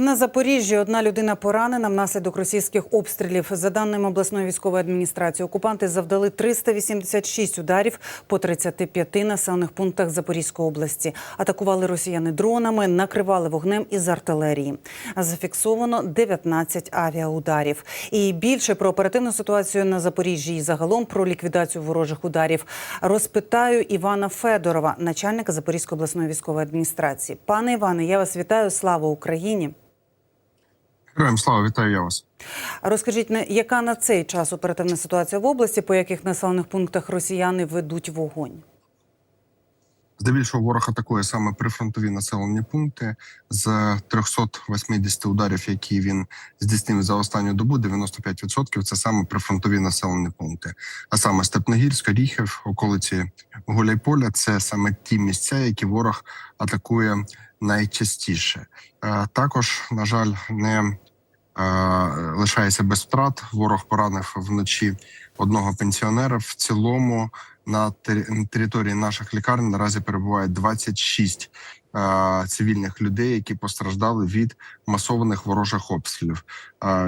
На Запоріжжі одна людина поранена внаслідок російських обстрілів. За даними обласної військової адміністрації, окупанти завдали 386 ударів по 35 населених пунктах Запорізької області. Атакували росіяни дронами, накривали вогнем із артилерії. Зафіксовано 19 авіаударів. І більше про оперативну ситуацію на Запоріжжі і загалом про ліквідацію ворожих ударів розпитаю Івана Федорова, начальника Запорізької обласної військової адміністрації. Пане Іване, я вас вітаю. Слава Україні! Героям слава, вітаю я вас. Розкажіть, яка на цей час оперативна ситуація в області, по яких населених пунктах росіяни ведуть вогонь? Здебільшого ворог атакує саме прифронтові населені пункти з 380 ударів, які він здійснив за останню добу. 95% – це саме прифронтові населені пункти. А саме Степногірськ, Оріхів, околиці Гуляйполя – це саме ті місця, які ворог атакує найчастіше. Е, Також, на жаль, не е, лишається без втрат. Ворог поранив вночі одного пенсіонера. В цілому на території наших лікарень наразі перебуває 26 е, цивільних людей, які постраждали від масованих ворожих обстрілів.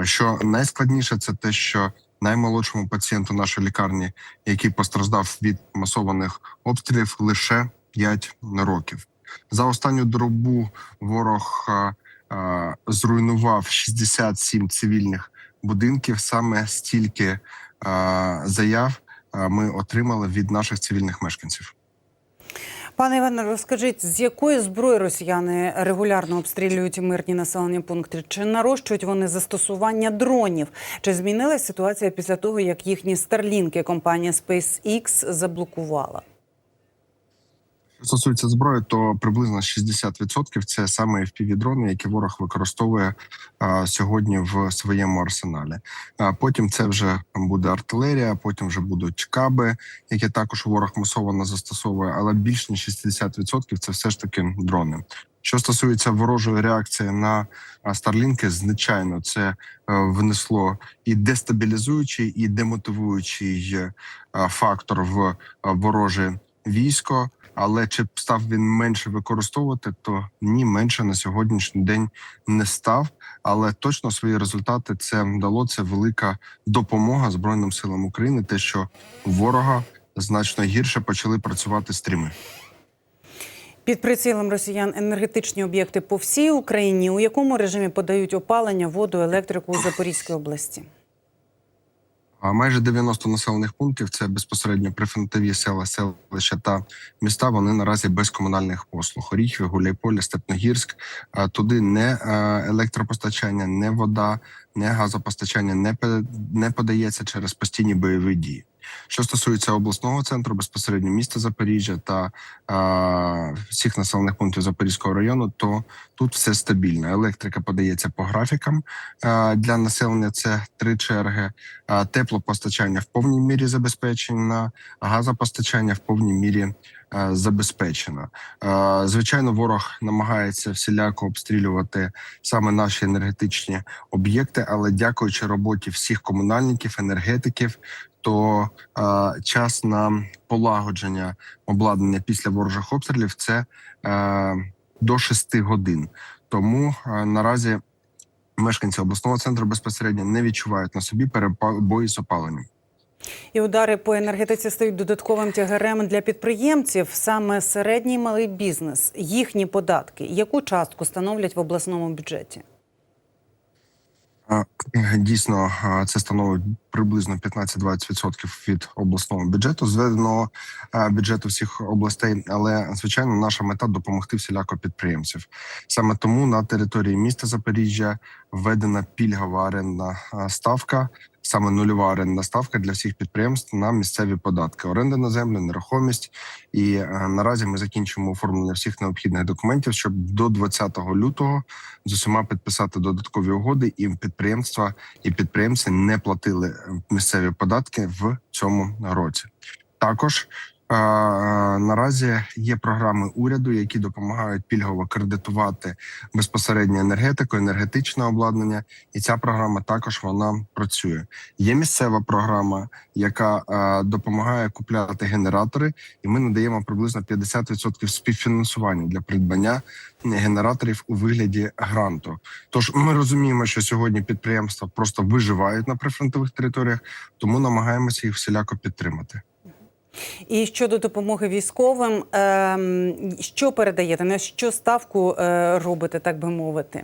Що найскладніше, це те, що наймолодшому пацієнту нашої лікарні, який постраждав від масованих обстрілів, лише 5 років. За останню добу ворог е, е, зруйнував 67 цивільних будинків. Саме стільки е, заяв ми отримали від наших цивільних мешканців. Пане Іване, розкажіть, з якої зброї росіяни регулярно обстрілюють мирні населені пункти? Чи нарощують вони застосування дронів? Чи змінилася ситуація після того, як їхні старлінки компанія SpaceX заблокувала? Що стосується зброї, то приблизно 60% це саме FPV-дрони, які ворог використовує а, сьогодні в своєму арсеналі. А потім це вже буде артилерія, потім вже будуть каби, які також ворог масово застосовує, але більш ніж 60% це все ж таки дрони. Що стосується ворожої реакції на старлінки, звичайно, це е, внесло і дестабілізуючий, і демотивуючий е, фактор в е, вороже військо. Але чи став він менше використовувати, то ні, менше на сьогоднішній день не став. Але точно свої результати це дало. Це велика допомога Збройним силам України. Те, що ворога значно гірше почали працювати стріми. Під прицілом росіян енергетичні об'єкти по всій Україні. У якому режимі подають опалення, воду, електрику у Запорізькій області? Майже 90 населених пунктів це безпосередньо прифронтові села, селища та міста. Вони наразі без комунальних послуг. Оріхів, Гуляйполя, Степногірськ. Туди не е, електропостачання, не вода, не газопостачання не не подається через постійні бойові дії. Що стосується обласного центру, безпосередньо міста Запоріжжя та е, всіх населених пунктів Запорізького району, то тут все стабільно. Електрика подається по графікам е, для населення. Це три черги. Е, теплопостачання в повній мірі забезпечено, газопостачання в повній мірі е, забезпечено. Е, Звичайно, ворог намагається всіляко обстрілювати саме наші енергетичні об'єкти, але дякуючи роботі всіх комунальників, енергетиків, то е, час на полагодження обладнання після ворожих обстрілів це е, до 6 годин. Тому е, наразі мешканці обласного центру безпосередньо не відчувають на собі перебої з опаленням. І удари по енергетиці стають додатковим тягарем для підприємців. Саме середній малий бізнес, їхні податки. Яку частку становлять в обласному бюджеті? А, Дійсно, це становить приблизно 15-20% від обласного бюджету, зведеного бюджету всіх областей. Але звичайно, наша мета допомогти всіляко підприємців. Саме тому на території міста Запоріжжя введена пільгова орендна ставка, саме нульова орендна ставка для всіх підприємств на місцеві податки, оренда на землю, нерухомість. І наразі ми закінчимо оформлення всіх необхідних документів, щоб до 20 лютого з усіма підписати додаткові угоди, і підприємства і підприємці не платили е, місцеві податки в цьому році. Також Наразі є програми уряду, які допомагають пільгово кредитувати безпосередньо енергетику, енергетичне обладнання, і ця програма також вона працює. Є місцева програма, яка допомагає купляти генератори, і ми надаємо приблизно 50% співфінансування для придбання генераторів у вигляді гранту. Тож ми розуміємо, що сьогодні підприємства просто виживають на прифронтових територіях, тому намагаємося їх всіляко підтримати. І щодо допомоги військовим, ем, що передаєте? На що ставку е, робите, так би мовити?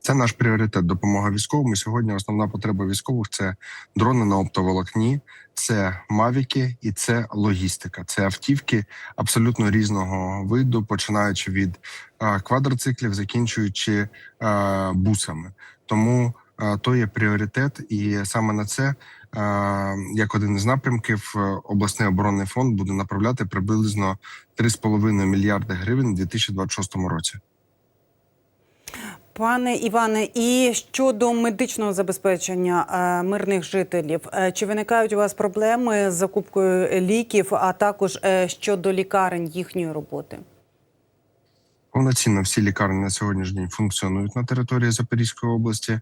Це наш пріоритет допомога військовим. І Сьогодні основна потреба військових це дрони на оптоволокні, це мавіки і це логістика. Це автівки абсолютно різного виду, починаючи від е, квадроциклів, закінчуючи е, бусами. Тому то є пріоритет, і саме на це, як один із напрямків, е, обласний оборонний фонд буде направляти приблизно 3,5 мільярди гривень у 2026 році. Пане Іване, і щодо медичного забезпечення е, мирних жителів, е, чи виникають у вас проблеми з закупкою ліків, а також щодо лікарень їхньої роботи? Повноцінно всі лікарні на сьогоднішній день функціонують на території Запорізької області,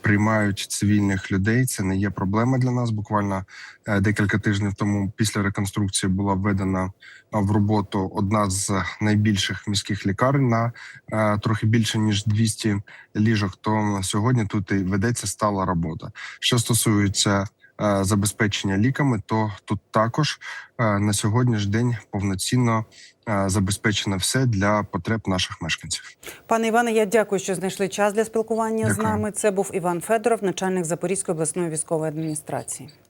приймають цивільних людей. Це не є проблема для нас. Буквально е, декілька тижнів тому після реконструкції була введена в роботу одна з найбільших міських лікарень на е, трохи більше ніж 200 ліжок. То сьогодні тут і ведеться стала робота. Що стосується забезпечення ліками, то тут також е, на сьогоднішній день повноцінно е, забезпечено все для потреб наших мешканців. Пане Іване, я дякую, що знайшли час для спілкування з нами. Це був Іван Федоров, начальник Запорізької обласної військової адміністрації.